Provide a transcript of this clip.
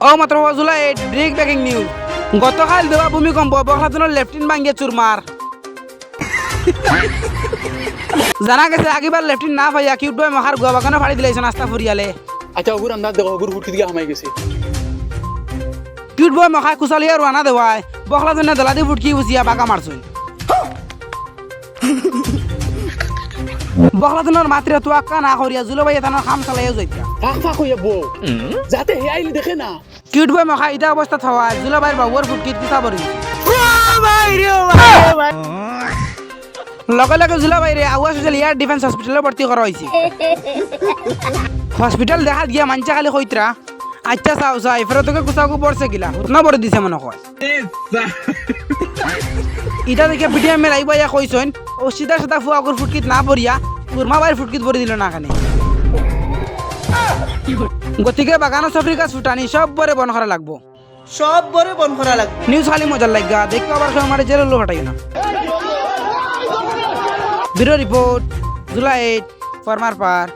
ও মাত্র July break breaking news গতকাল দেওয়া ভূমিকম্প বখলাতনের লেফটেন্ট বাঙ্গিয়ে চুরমার জানা গেছে আগেবার লেফটেন্ট না পাইয়া কিউট বয় মহার গোয়া বাগানে ফাড়ি দিলাইছে নাস্তা ফুরিয়ালে আচ্ছা ওগুর আন্দাজ দেখো ওগুর হুটকি দিয়ে হামাই গেছে। কিউট বয় মখায় কুচালিয়া রানা দেওয়ায় বখলাতনে দলাদি ফুটকি উচিয়া বাঁকা মারছুন বখলাতনের মাত্রে তোয়াক্কা না করিয়া জুলবাই তানোর খাম চালাইয়া যাইতা ফাঁক ফাঁক হইয়া বউ যাতে হে আইলে দেখে না। কিউট বয় মখা ইটা অবস্থা থাওয়ায় জুলবাইয়ের বাবুর ফুটকিত কিসা বরি লগে লগে জুলাবাইরে আগুয়া সোশ্যাল এয়ার ডিফেন্স হসপিটালে ভর্তি করা হয়েছে হসপিটাল দেখা গিয়া মানচা খালি কইতরা আচ্ছা চাও চাই ফেরত তোকে কুচাকু পড়ছে গিলা না পড়ে দিছে মনে হয় ইটা দেখে পিটিয়া মেলাইবা ইয়া কইছইন ও সিধা সাদা ফুয়াকুর ফুটকিত না পড়িয়া কুরমা বাইর ফুটকিত পড়ে দিল না খানে। গতিকে বাগানো সফরি গাছ ফুটানি সব বরে বন করা লাগবো। সব বরে বন করা লাগবে। নিউজ খালি মজার লাগা দেখতে আবার সময় মারে জেলে ফাটাই না। Bureau report July eight former পার